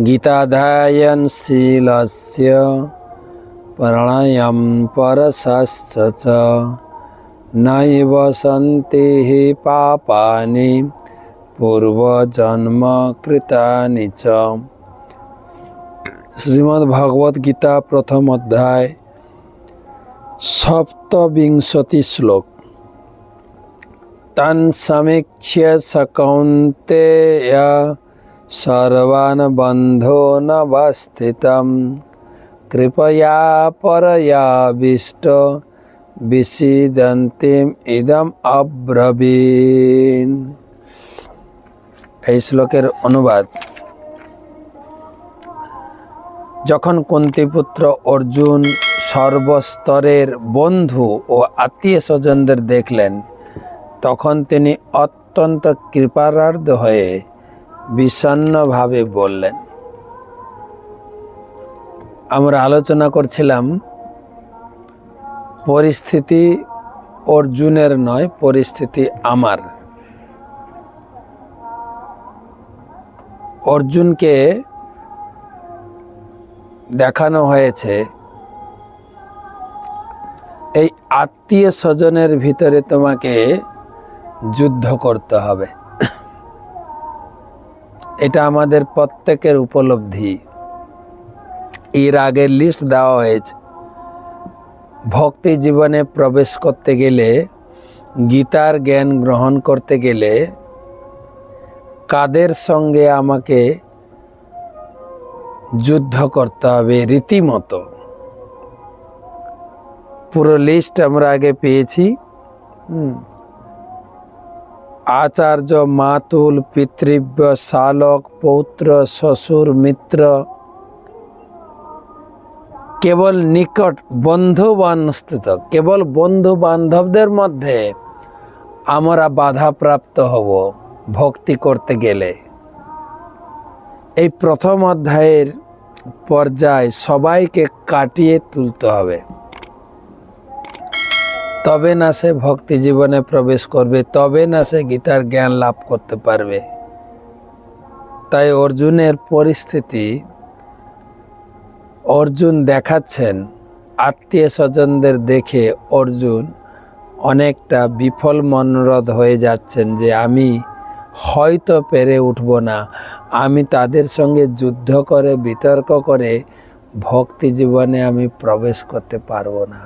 गीताधायनशीलस्य प्रणयं परशश्च नैव सन्ति हि पापानि पूर्वजन्मकृतानि च। श्रीमद्भगवद्गीता प्रथम अध्याय सप्तविंशति श्लोक। तन् समीक्ष्य या বন্ধো নবস্থিতম কৃপয়া পরয়াবিষ্ট বিসিদন্তিম ইদম অব্রবীন এই শ্লোকের অনুবাদ। যখন কুন্তিপুত্র অর্জুন সর্বস্তরের বন্ধু ও আত্মীয় স্বজনদের দেখলেন, তখন তিনি অত্যন্ত কৃপারার্ধ হয়ে বিষণ্ণভাবে বললেন, আমরা আলোচনা করছিলাম পরিস্থিতি অর্জুনের নয়, পরিস্থিতি আমার। অর্জুনকে দেখানো হয়েছে এই আত্মীয় স্বজনের ভিতরে তোমাকে যুদ্ধ করতে হবে। এটা আমাদের প্রত্যেকের উপলব্ধি। এর আগের লিস্ট দেওয়া হয়েছে। ভক্তি জীবনে প্রবেশ করতে গেলে, গীতার জ্ঞান গ্রহণ করতে গেলে, কাদের সঙ্গে আমাকে যুদ্ধ করতে হবে রীতিমতো। পুরো লিস্ট আমরা আগে পেয়েছি। হুম। আচার্য মাতুল পিতৃব্য শালক পৌত্র শ্বশুর মিত্র, কেবল নিকট বন্ধু বানস্থিত কেবল বন্ধু বান্ধবদের মধ্যে আমরা বাধাপ্রাপ্ত হব ভক্তি করতে গেলে। এই প্রথম অধ্যায়ের পর্যায় সবাইকে কাটিয়ে তুলতে হবে। তবে না সে ভক্তি জীবনে প্রবেশ করবে, তবে না সে গীতার জ্ঞান লাভ করতে পারবে। তাই অর্জুনের পরিস্থিতি, অর্জুন দেখাচ্ছেন, আত্মীয় স্বজনদের দেখে অর্জুন অনেকটা বিফল মনোরথ হয়ে যাচ্ছেন যে আমি হয়তো পেরে উঠব না। আমি তাদের সঙ্গে যুদ্ধ করে, বিতর্ক করে ভক্তি জীবনে আমি প্রবেশ করতে পারব না।